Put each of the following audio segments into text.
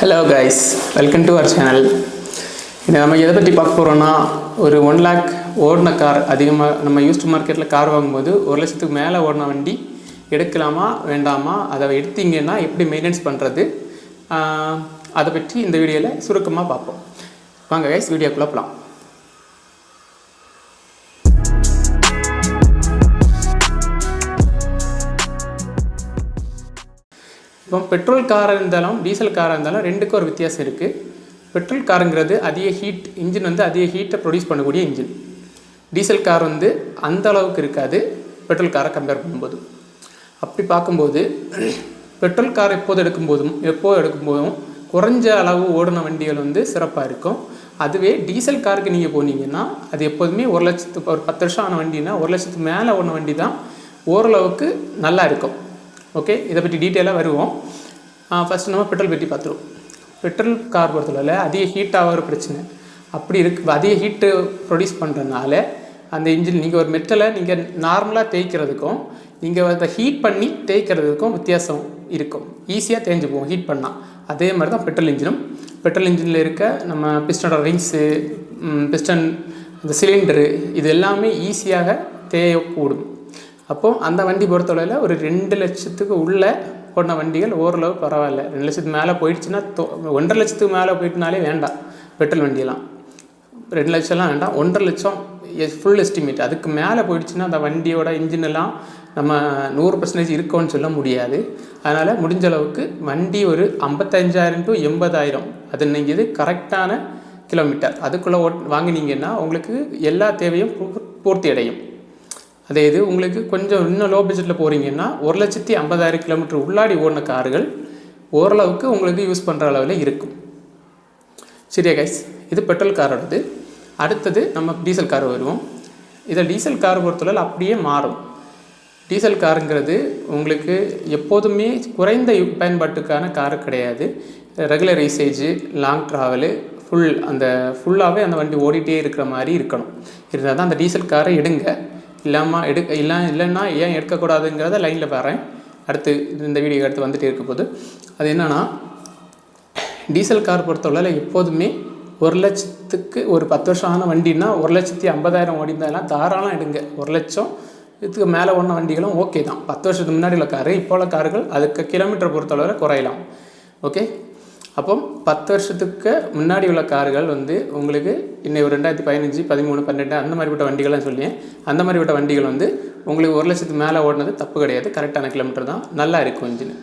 Hello guys welcome to our channel இது நம்ம எதை பற்றி பார்க்க போகிறோன்னா ஒரு ஒன் லேக் ஓடின கார் அதிகமாக நம்ம யூஸ்டு மார்க்கெட்டில் கார் வாங்கும்போது ஒரு லட்சத்துக்கு மேலே ஓடின வண்டி எடுக்கலாமா வேண்டாமா? அதை எடுத்தீங்கன்னா எப்படி மெயின்டைன்ஸ் பண்ணுறது அதை பற்றி இந்த வீடியோவில் சுருக்கமாக பார்ப்போம். வாங்க கைஸ் வீடியோக்குள்ளே போகலாம் இப்போ பெட்ரோல் காராக இருந்தாலும் டீசல் காராக இருந்தாலும் ரெண்டுக்கும் ஒரு வித்தியாசம் இருக்குது பெட்ரோல் காருங்கிறது அதிக ஹீட் இன்ஜின் வந்து அதிக ஹீட்டை ப்ரொடியூஸ் பண்ணக்கூடிய இன்ஜின் டீசல் கார் வந்து அந்த அளவுக்கு இருக்காது பெட்ரோல் காரை கம்பேர் பண்ணும்போது. அப்படி பார்க்கும்போது பெட்ரோல் கார் எப்போது எடுக்கும்போதும் எப்போ எடுக்கும்போதும் குறைஞ்ச அளவு ஓடின வண்டிகள் வந்து சிறப்பாக இருக்கும். அதுவே டீசல் காருக்கு நீங்கள் போனீங்கன்னா அது எப்போதுமே ஒரு லட்சத்துக்கு ஒரு பத்து வருஷம் ஆன வண்டினா ஒரு லட்சத்துக்கு மேலே ஓடின வண்டி தான் ஓரளவுக்கு நல்லா இருக்கும். ஓகே இதை பற்றி டீட்டெயிலாக வருவோம். ஃபஸ்ட்டு நம்ம பெட்ரோல் பற்றி பார்த்துருவோம். பெட்ரோல் கார் பொறுத்தளவில் அதிக ஹீட் ஆகிற பிரச்சனை. அப்படி இருக்கு. அதிக ஹீட்டு ப்ரொடியூஸ் பண்ணுறதுனால அந்த இன்ஜின் நீங்கள் ஒரு மெட்டலை நீங்கள் நார்மலாக தேய்க்கிறதுக்கும் நீங்கள் அதை ஹீட் பண்ணி தேய்க்கிறதுக்கும் வித்தியாசம் இருக்கும். ஈஸியாக தேஞ்சு போகும். ஹீட் பண்ணால் அதே மாதிரி தான் பெட்ரோல் இன்ஜினும் பெட்ரோல் இன்ஜினில் இருக்க நம்ம பிஸ்டனோட ரிங்ஸு பிஸ்டன் இந்த சிலிண்டரு இது எல்லாமே ஈஸியாக தேயக்கூடும். அப்போது அந்த வண்டி பொறுத்தளவில் ஒரு ரெண்டு லட்சத்துக்கு உள்ளே ஓடின வண்டிகள் ஓரளவு பரவாயில்ல. ரெண்டு லட்சத்துக்கு மேலே போயிடுச்சுன்னா தோ ஒன்றரை லட்சத்துக்கு மேலே போயிட்டுனாலே வேண்டாம். பெட்ரோல் வண்டியெல்லாம். ரெண்டு லட்சம்லாம் வேண்டாம். ஒன்றரை லட்சம் ஃபுல் எஸ்டிமேட் அதுக்கு மேலே போயிடுச்சுன்னா அந்த வண்டியோட இன்ஜின் எல்லாம் நம்ம நூறு பர்சன்டேஜ் இருக்கோன்னு சொல்ல முடியாது. அதனால் முடிஞ்ச அளவுக்கு வண்டி ஒரு ஐம்பத்தஞ்சாயிரம் டு எண்பதாயிரம். அது நீங்கள் இது கரெக்டான கிலோமீட்டர் அதுக்குள்ளே ஓட் வாங்கினீங்கன்னா உங்களுக்கு எல்லா தேவையும் பூ- பூர்த்தி அடையும். அதே இது உங்களுக்கு கொஞ்சம் இன்னும் லோ பட்ஜெட்டில் போகிறீங்கன்னா ஒரு லட்சத்தி ஐம்பதாயிரம் கிலோமீட்டர் உள்ளாடி ஓடின கார்கள் ஓரளவுக்கு உங்களுக்கு யூஸ் பண்ணுற அளவில் இருக்கும். சரியா கைஸ் இது பெட்ரோல் காரோடது அடுத்தது நம்ம டீசல் கார் வருவோம். இதை டீசல் கார் பொறுத்தளவில் அப்படியே மாறும். டீசல் காருங்கிறது உங்களுக்கு எப்போதுமே குறைந்த பயன்பாட்டுக்கான கார் கிடையாது. Regular usage long travel full அந்த ஃபுல்லாகவே அந்த வண்டி ஓடிட்டே இருக்கிற மாதிரி இருக்கணும். இருந்தால் தான் அந்த டீசல் காரை எடுங்க. இல்லாமல் எடுக்க இல்லை இல்லைன்னா ஏன் எடுக்கக்கூடாதுங்கிறத லைனில் வரேன் அடுத்து இந்த வீடியோ அடுத்து வந்துட்டு இருக்க போது. அது என்னென்னா டீசல் கார் பொறுத்தவரையில் எப்போதுமே ஒரு லட்சத்துக்கு ஒரு பத்து வருஷம் ஆன வண்டின்னா ஒரு லட்சத்தி ஐம்பதாயிரம் ஓடி இருந்தாலும் தாராளம் எடுங்க. ஒரு லட்சம் இதுக்கு மேலே ஓடின வண்டிகளும் ஓகே தான். பத்து வருஷத்துக்கு முன்னாடி உள்ள காரு இப்போ உள்ள கார்கள் அதுக்கு கிலோமீட்டர் பொறுத்தளவில் குறையலாம். ஓகே அப்போ பத்து வருஷத்துக்கு முன்னாடி உள்ள கார்கள் வந்து உங்களுக்கு இன்னும் ஒரு ரெண்டாயிரத்தி பதினஞ்சு பதிமூணு பன்னெண்டு அந்த மாதிரிப்பட்ட வண்டிகள்லாம் சொல்லியேன் அந்த மாதிரிப்பட்ட வண்டிகள் வந்து உங்களுக்கு ஒரு லட்சத்துக்கு மேலே ஓடினது தப்பு கிடையாது. கரெக்டான கிலோமீட்டர் தான். நல்லா இருக்கும் இன்ஜின்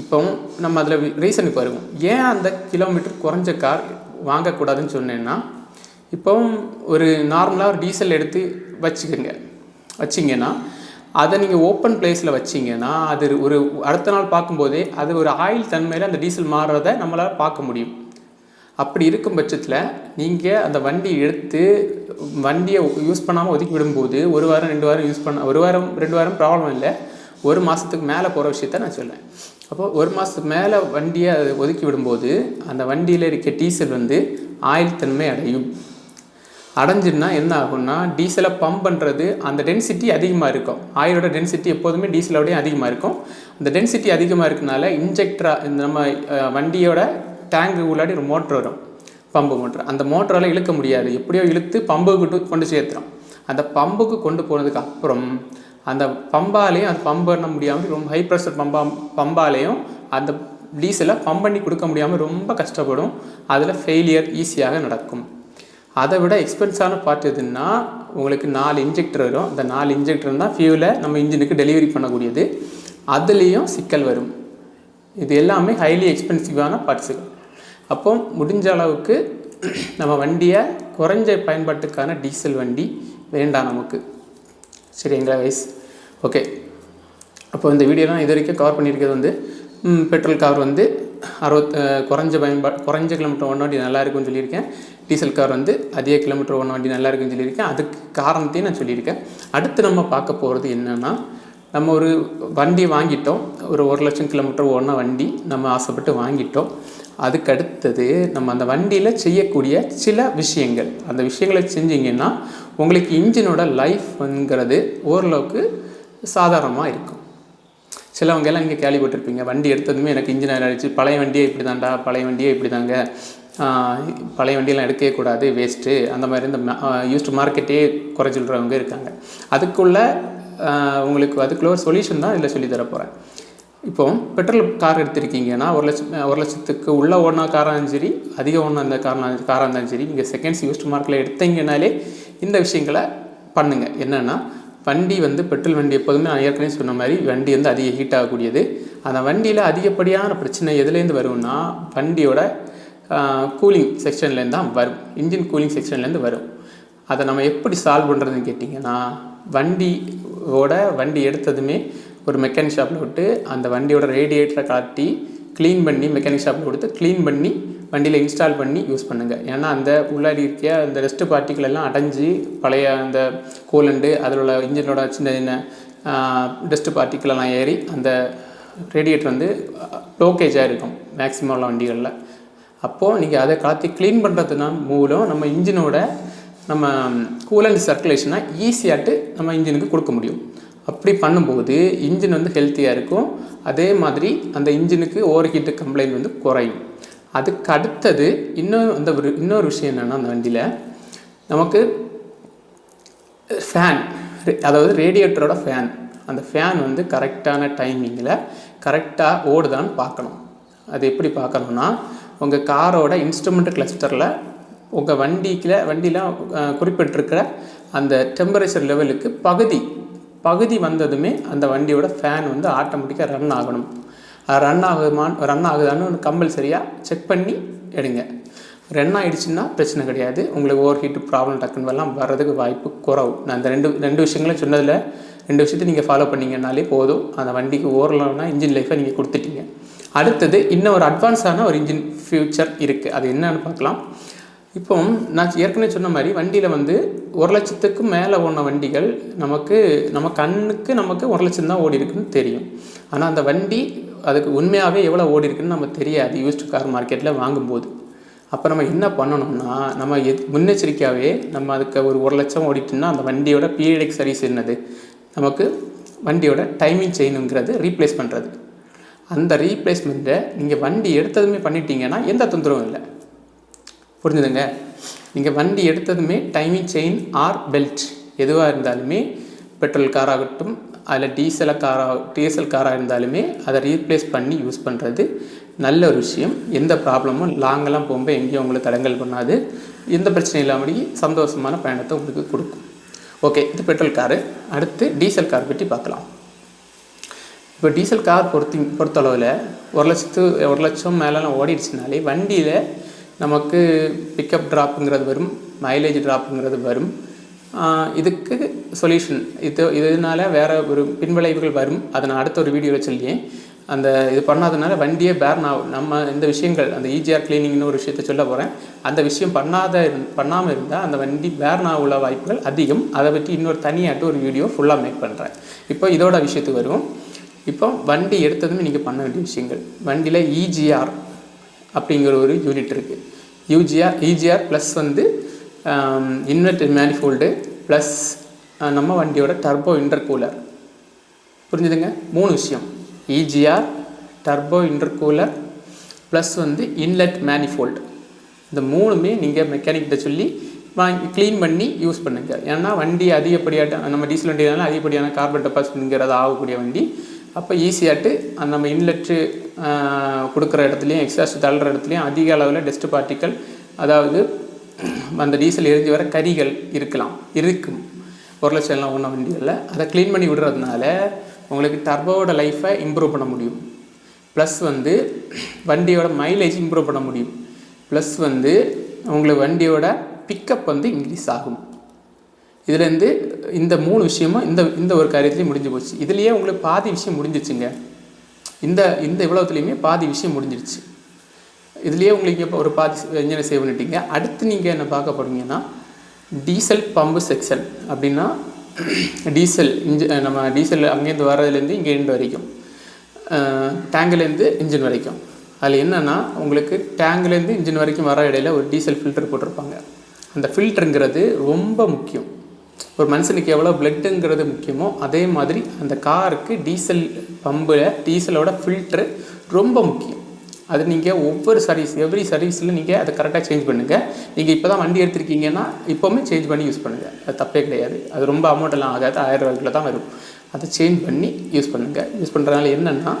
இப்போ நம்ம அதில் ரீசனுக்கு வருவோம். ஏன் அந்த கிலோமீட்டர் குறைஞ்ச கார் வாங்கக்கூடாதுன்னு சொன்னேன்னா இப்போவும் ஒரு நார்மலாக ஒரு டீசல் எடுத்து வச்சுக்கோங்க. வச்சிங்கன்னா அதை நீங்கள் ஓப்பன் பிளேஸில் வச்சிங்கன்னா அது ஒரு அடுத்த நாள் பார்க்கும்போதே அது ஒரு ஆயில் தன்மையில் அந்த டீசல் மாறுறத நம்மளால் பார்க்க முடியும். அப்படி இருக்கும் பட்சத்தில் நீங்கள் அந்த வண்டி எடுத்து வண்டியை யூஸ் பண்ணாமல் ஒதுக்கி விடும்போது ஒரு வாரம் ரெண்டு வாரம் யூஸ் பண்ண ஒரு வாரம் ரெண்டு வாரம் ப்ராப்ளம் இல்லை. ஒரு மாதத்துக்கு மேலே போகிற விஷயத்த நான் சொல்லுவேன் அப்போது ஒரு மாதத்துக்கு மேலே வண்டியை அதை ஒதுக்கி விடும்போது அந்த வண்டியில் இருக்க டீசல் வந்து ஆயில் தன்மை அடையும். அடைஞ்சுன்னா என்ன ஆகும்னா டீசலை பம்ப் பண்ணுறது அந்த டென்சிட்டி அதிகமாக இருக்கும். ஆயிலோட டென்சிட்டி எப்போதுமே டீசலோடய அதிகமாக இருக்கும். அந்த டென்சிட்டி அதிகமாக இருக்கனால இன்ஜெக்டராக இந்த நம்ம வண்டியோட டேங்கு உள்ளாடி ஒரு மோட்ரு வரும். பம்பு மோட்ரு அந்த மோட்டரால் இழுக்க முடியாது. எப்படியோ இழுத்து பம்புக்கு கொண்டு சேர்த்துறோம் அந்த பம்புக்கு கொண்டு போனதுக்கு அப்புறம் அந்த பம்பாலையும் அது பம்ப் பண்ண முடியாமல் ரொம்ப ஹை ப்ரெஷர் பம்பா பம்பாலேயும் அந்த டீசலை பம்ப் பண்ணி கொடுக்க முடியாமல் ரொம்ப கஷ்டப்படும். அதில் ஃபெயிலியர் ஈஸியாக நடக்கும். அதை விட எக்ஸ்பென்ஸான பார்ட் எதுன்னா உங்களுக்கு நாலு இன்ஜெக்டர் வரும். அந்த நாலு இன்ஜெக்டர் தான் ஃபியூலை நம்ம இன்ஜினுக்கு டெலிவரி பண்ணக்கூடியது. அதுலேயும் சிக்கல் வரும். இது எல்லாமே ஹைலி எக்ஸ்பென்சிவான பார்ட்ஸுகள் அப்போ முடிஞ்ச அளவுக்கு நம்ம வண்டியை குறைஞ்ச பயன்பாட்டுக்கான டீசல் வண்டி வேண்டாம் நமக்கு. சரிங்களா வைஸ் ஓகே அப்போ இந்த வீடியோலாம் இது வரைக்கும் கவர் பண்ணியிருக்கிறது வந்து பெட்ரோல் கார் வந்து அறுபத் குறைஞ்ச பயன்பா குறைஞ்ச கிலோமீட்டர் ஒன் வண்டி நல்லா இருக்கும்னு சொல்லியிருக்கேன். டீசல் கார் வந்து அதிக கிலோமீட்டர் ஓன வண்டி நல்லா இருக்குன்னு சொல்லியிருக்கேன். அதுக்கு காரணத்தையும் நான் சொல்லியிருக்கேன். அடுத்து நம்ம பார்க்க போகிறது என்னென்னா நம்ம ஒரு வண்டி வாங்கிட்டோம். ஒரு ஒரு லட்சம் கிலோமீட்டர் ஓன வண்டி நம்ம ஆசைப்பட்டு வாங்கிட்டோம். அதுக்கு அடுத்தது நம்ம அந்த வண்டியில் செய்யக்கூடிய சில விஷயங்கள். அந்த விஷயங்களை செஞ்சிங்கன்னா உங்களுக்கு இன்ஜினோட லைஃப்ங்கிறது ஓரளவுக்கு சாதாரணமாக இருக்கும். சிலவங்க எல்லாம் நீங்கள் கேள்விப்பட்டிருப்பீங்க வண்டி எடுத்ததுமே எனக்கு இன்ஜின் ஆயிடுச்சு பழைய வண்டியே இப்படி தான்டா பழைய வண்டியே இப்படி தாங்க பழைய வண்டியெலாம் எடுக்கவே கூடாது வேஸ்ட்டு அந்த மாதிரி இந்த யூஸ்டு மார்க்கெட்டே குறை சொல்கிறவங்க இருக்காங்க. அதுக்குள்ள உங்களுக்கு அதுக்குள்ள ஒரு சொல்யூஷன் தான் இதில் சொல்லி தர போகிறேன் இப்போ பெட்ரோல் கார் எடுத்திருக்கீங்கன்னா ஒரு லட்சம் ஒரு லட்சத்துக்கு உள்ள ஓடினா காராக இருந்தாலும் சரி அதிக ஓடின அந்த காரணம் காராக இருந்தாலும் சரி நீங்கள் செகண்ட்ஸ் யூஸ்டு மார்க்கில் எடுத்தீங்கனாலே இந்த விஷயங்களை பண்ணுங்கள் என்னென்னா வண்டி வந்து பெட்ரோல் வண்டி எப்போதுமே நான் ஏற்கனவே சொன்ன மாதிரி வண்டி வந்து அதிக ஹீட் ஆகக்கூடியது. அந்த வண்டியில் அதிகப்படியான பிரச்சனை எதுலேருந்து வரும்னா வண்டியோட கூலிங் செக்ஷன்லேருந்து தான் வரும். இன்ஜின் கூலிங் செக்ஷன்லேருந்து வரும். அதை நம்ம எப்படி சால்வ் பண்ணுறதுன்னு கேட்டிங்கன்னா வண்டியோட வண்டி எடுத்ததுமே ஒரு மெக்கானிக் ஷாப்பில் விட்டு அந்த வண்டியோட ரேடியேட்டரை காட்டி க்ளீன் பண்ணி மெக்கானிக் ஷாப்பில் கொடுத்து க்ளீன் பண்ணி வண்டியில் இன்ஸ்டால் பண்ணி யூஸ் பண்ணுங்கள் ஏன்னா அந்த உள்ளாடி இருக்க அந்த ரெஸ்ட் பார்ட்டிகள் எல்லாம் அடைஞ்சு பழைய அந்த கூலண்டு அதில் உள்ள இன்ஜினோட சின்ன சின்ன டஸ்ட்டு பார்ட்டிகள் எல்லாம் ஏறி அந்த ரேடியேட்டர் வந்து லோக்கேஜாக இருக்கும் மேக்ஸிமம் உள்ள வண்டிகளில். அப்போது நீங்கள் அதை கலத்தி க்ளீன் பண்ணுறதுனா மூலம் நம்ம இன்ஜினோட நம்ம கூலண்ட் சர்க்குலேஷனை ஈஸியாட்டு நம்ம இன்ஜினுக்கு கொடுக்க முடியும். அப்படி பண்ணும்போது இன்ஜின் வந்து ஹெல்த்தியாக இருக்கும். அதே மாதிரி அந்த இன்ஜினுக்கு ஓவர் ஹீட்டு கம்ப்ளைண்ட் வந்து குறையும். அதுக்கு அடுத்தது இன்னும் அந்த ஒரு இன்னொரு விஷயம் என்னென்னா அந்த வண்டியில் நமக்கு ஃபேன் அதாவது ரேடியேட்டரோட ஃபேன் அந்த ஃபேன் வந்து கரெக்டான டைமிங்கில் கரெக்டாக ஓடுதான்னு பார்க்கணும். அது எப்படி பார்க்கணுன்னா உங்கள் காரோட இன்ஸ்ட்ருமெண்ட் கிளஸ்டரில் உங்கள் வண்டிக்கில் வண்டிலாம் குறிப்பிட்டிருக்கிற அந்த டெம்பரேச்சர் லெவலுக்கு பகுதி பகுதி வந்ததுமே அந்த வண்டியோட ஃபேன் வந்து ஆட்டோமேட்டிக்காக ரன் ஆகணும். ரன் ஆகுமான் ரன் ஆகுதான்னு கம்பல்சரியாக செக் பண்ணி எடுங்க. ரன் ஆகிடுச்சுன்னா பிரச்சனை கிடையாது. உங்களுக்கு ஓவர் ஹீட்டு ப்ராப்ளம் டக்குன்னு எல்லாம் வர்றதுக்கு வாய்ப்பு குறவு. நான் இந்த ரெண்டு ரெண்டு விஷயங்களும் சொன்னதில் ரெண்டு விஷயத்தை நீங்கள் ஃபாலோ பண்ணீங்கன்னாலே போதும். அந்த வண்டிக்கு ஓரளவுனா இன்ஜின் லைஃப்பை நீங்கள் கொடுத்துட்டீங்க. அடுத்தது இன்னும் ஒரு அட்வான்ஸான ஒரு இன்ஜின் ஃபியூச்சர் இருக்குது அது என்னன்னு பார்க்கலாம். இப்போ நான் ஏற்கனவே சொன்ன மாதிரி வண்டியில் வந்து ஒரு லட்சத்துக்கு மேலே ஓன வண்டிகள் நமக்கு நம்ம கண்ணுக்கு நமக்கு ஒரு லட்சம் தான் ஓடி இருக்குன்னு தெரியும். ஆனால் அந்த வண்டி அதுக்கு உண்மையாகவே எவ்வளோ ஓடி இருக்குன்னு நம்ம தெரியாது யூஸ்டு கார் மார்க்கெட்டில் வாங்கும்போது. அப்போ நம்ம என்ன பண்ணணும்னா நம்ம எத் முன்னெச்சரிக்கையாகவே நம்ம அதுக்கு ஒரு ஒரு லட்சம் ஓடிட்டுன்னா அந்த வண்டியோட பீரியடிக் சர்வீஸ் என்னது? நமக்கு வண்டியோட டைமிங் செயினுங்கிறது ரீப்ளேஸ் பண்ணுறது அந்த ரீப்ளேஸ்மெண்ட்டை நீங்கள் வண்டி எடுத்ததுமே பண்ணிட்டீங்கன்னா எந்த தொந்தரவும் இல்லை. புரிஞ்சுதுங்க? நீங்கள் வண்டி எடுத்ததுமே டைமிங் செயின் ஆர் பெல்ட் எதுவாக இருந்தாலுமே பெட்ரோல் காராகட்டும் அதில் டீசல காராக டீசல் காராக இருந்தாலுமே அதை ரீப்ளேஸ் பண்ணி யூஸ் பண்ணுறது நல்ல ஒரு விஷயம். எந்த ப்ராப்ளமும் லாங்கெல்லாம் போகும்போது எங்கேயும் உங்களுக்கு தடங்கல் பண்ணாது. எந்த பிரச்சனையும் இல்லாமல் சந்தோஷமான பயணத்தை உங்களுக்கு கொடுக்கும். ஓகே இது பெட்ரோல் காரு அடுத்து டீசல் கார் பற்றி பார்க்கலாம். இப்போ டீசல் கார் பொறுத்தி பொறுத்தளவில் ஒரு லட்சத்து ஒரு லட்சம் மேலெலாம் ஓடிடுச்சுனாலே வண்டியில் நமக்கு பிக்கப் ட்ராப்புங்கிறது வரும் மைலேஜ் ட்ராப்புங்கிறது வரும். இதுக்கு சொல்யூஷன் இது இதனால் வேறு ஒரு பின்விளைவுகள் வரும். அதை நான் அடுத்த ஒரு வீடியோவில் சொல்லியேன் அந்த இது பண்ணாதனால வண்டியே பேர்ன் ஆகும். நம்ம இந்த விஷயங்கள் அந்த ஈஜிஆர் கிளீனிங்னு ஒரு விஷயத்த சொல்ல போகிறேன் அந்த விஷயம் பண்ணாத பண்ணாமல் இருந்தால் அந்த வண்டி பேர்ன் ஆக உள்ள வாய்ப்புகள் அதிகம். அதை பற்றி இன்னொரு தனியாட்டு ஒரு வீடியோ ஃபுல்லாக மேக் பண்ணுறேன் இப்போ இதோட விஷயத்துக்கு வருவோம். இப்போ வண்டி எடுத்ததுமே நீங்கள் பண்ண வேண்டிய விஷயங்கள். வண்டியில் இஜிஆர் அப்படிங்கிற ஒரு யூனிட் இருக்குது யூஜிஆர் இஜிஆர் ப்ளஸ் வந்து இன்வெர்டர் மேனிஃபோல்டு ப்ளஸ் நம்ம வண்டியோட டர்போ இன்டர்கூலர் புரிஞ்சுதுங்க? மூணு விஷயம். இஜிஆர் டர்போ இன்டர்கூலர் ப்ளஸ் வந்து இன்லெட் மேனிஃபோல்டு இந்த மூணுமே நீங்கள் மெக்கானிக்கிட்ட சொல்லி வாங்கி க்ளீன் பண்ணி யூஸ் பண்ணுங்கள் ஏன்னா வண்டி அதிகப்படியாட்ட நம்ம டீசல் வண்டினால அதிகப்படியான கார்பன் டெபாசிட்ங்கிறது ஆகக்கூடிய வண்டி. அப்போ ஈஸியாட்டு அந்த நம்ம இன்லெட்டு கொடுக்குற இடத்துலையும் எக்ஸாஸ்ட் தள்ளுற இடத்துலையும் அதிக அளவில் டஸ்ட் பார்ட்டிக்கல் அதாவது அந்த டீசல் எரிஞ்சு வர கரிகள் இருக்கலாம் இருக்கும். ஒரு லட்சம் எல்லாம் ஒன்றும் வண்டிகளில் அதை க்ளீன் பண்ணி விடுறதுனால உங்களுக்கு டர்போவோட லைஃப்பை இம்ப்ரூவ் பண்ண முடியும். ப்ளஸ் வந்து வண்டியோட மைலேஜ் இம்ப்ரூவ் பண்ண முடியும். ப்ளஸ் வந்து உங்களுக்கு வண்டியோட பிக்கப் வந்து இன்க்ரீஸ் ஆகும். இதுலேருந்து இந்த மூணு விஷயமும் இந்த இந்த ஒரு காரியத்துலேயும் முடிஞ்சு போச்சு. இதுலேயே உங்களுக்கு பாதி விஷயம் முடிஞ்சிச்சுங்க இந்த இந்த இவ்வளோத்துலேயுமே பாதி விஷயம் முடிஞ்சிருச்சு. இதுலேயே உங்களுக்கு இப்போ ஒரு பாதி இன்ஜினை சேவ் பண்ணிட்டீங்க. அடுத்து நீங்கள் என்ன பார்க்க போகிறீங்கன்னா டீசல் பம்பு செக்ஷன் அப்படின்னா டீசல் இன்ஜி நம்ம டீசல் அங்கேருந்து வர்றதுலேருந்து இங்கே இருந்து வரைக்கும் டேங்குலேருந்து இன்ஜின் வரைக்கும். அதில் என்னென்னா உங்களுக்கு டேங்க்லேருந்து இன்ஜின் வரைக்கும் வர இடையில ஒரு டீசல் ஃபில்டர் போட்டிருப்பாங்க. அந்த ஃபில்டருங்கிறது ரொம்ப முக்கியம். ஒரு மனுஷனுக்கு எவ்வளோ பிளட்டுங்கிறது முக்கியமோ அதே மாதிரி அந்த காருக்கு டீசல் பம்பில் டீசலோட ஃபில்ட்ரு ரொம்ப முக்கியம். அது நீங்கள் ஒவ்வொரு சர்வீஸ் எவ்ரி சர்வீஸில் நீங்கள் அதை கரெக்டாக சேஞ்ச் பண்ணுங்கள் நீங்கள் இப்போ தான் வண்டி எடுத்திருக்கீங்கன்னா இப்போவுமே சேஞ்ச் பண்ணி யூஸ் பண்ணுங்கள் அது தப்பே கிடையாது. அது ரொம்ப அமௌண்ட்டெல்லாம் ஆகாது. ஆயிரம் ரூபாய்க்குள்ள தான் வரும். அதை சேஞ்ச் பண்ணி யூஸ் பண்ணுங்கள் யூஸ் பண்ணுறதுனால என்னென்னா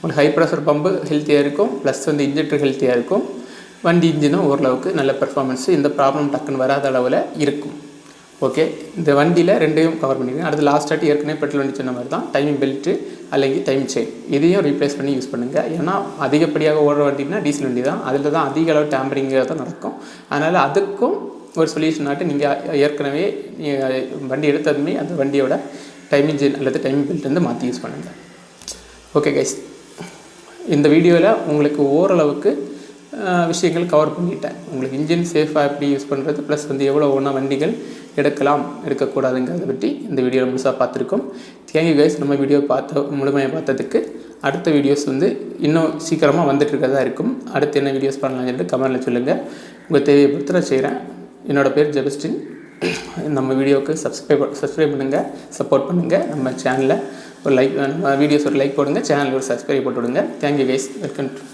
உங்களுக்கு ஹை ப்ரெஷர் பம்பு ஹெல்த்தியாக இருக்கும். ப்ளஸ் வந்து இன்ஜெக்டர் ஹெல்த்தியாக இருக்கும். வண்டி இன்ஜினும் ஓரளவுக்கு நல்ல பெர்ஃபார்மன்ஸு எந்த ப்ராப்ளம் டக்குன்னு வராத அளவில் இருக்கும். ஓகே இந்த வண்டியில் ரெண்டையும் கவர் பண்ணிடுங்க அடுத்து லாஸ்ட்டாட்டி ஏற்கனவே பெட்ரோல் வண்டி சொன்ன மாதிரி தான் டைமிங் பெல்ட்டு അല്ലെങ്കിൽ டைம் செயின் இதையும் ரீப்ளேஸ் பண்ணி யூஸ் பண்ணுங்கள் ஏன்னா அதிகப்படியாக ஓடுற வண்டினா டீசல் வண்டி தான் அதில் தான் அதிக அளவு டேம்பரிங் தான் நடக்கும் அதனால் அதுக்கும் ஒரு சொல்யூஷன் ஆட்டு நீங்கள் ஏற்கனவே நீங்க வண்டி எடுத்ததுமே அந்த வண்டியோட டைமிங் செயின் அல்லது டைமிங் பெல்ட் வந்து மாற்றி யூஸ் பண்ணுங்கள் ஓகே கைஸ் இந்த வீடியோவில் உங்களுக்கு ஓரளவுக்கு அஹ், விஷயங்கள் கவர் பண்ணிட்டேன். உங்களுக்கு இன்ஜின் சேஃபாக எப்படி யூஸ் பண்ணுறது ப்ளஸ் வந்து எவ்வளோ ஒன்றா வண்டிகள் எடுக்கலாம் எடுக்கக்கூடாதுங்கிறத பற்றி இந்த வீடியோவில் முழுசாக பார்த்துருக்கோம். தேங்க்யூ கைஸ் நம்ம வீடியோ பார்த்த முழுமையாக பார்த்ததுக்கு அடுத்த வீடியோஸ் வந்து இன்னும் சீக்கிரமாக வந்துட்டு இருக்கிறதா இருக்கும். அடுத்து என்ன வீடியோஸ் பண்ணலாம்னு சொல்லிட்டு கமெண்டில் சொல்லுங்கள் உங்கள் தேவையை பொறுத்து நான் செய்கிறேன் என்னோடய பேர் ஜெபஸ்டின். நம்ம வீடியோவுக்கு சப்ஸ்கிரைப் சப்ஸ்கிரைப் பண்ணுங்கள் சப்போர்ட் பண்ணுங்கள் நம்ம சேனலில் ஒரு லைக் நம்ம வீடியோஸ் ஒரு லைக் போடுங்க சேனல் ஒரு சப்ஸ்கிரைப் போட்டு விடுங்க. Thank you guys welcome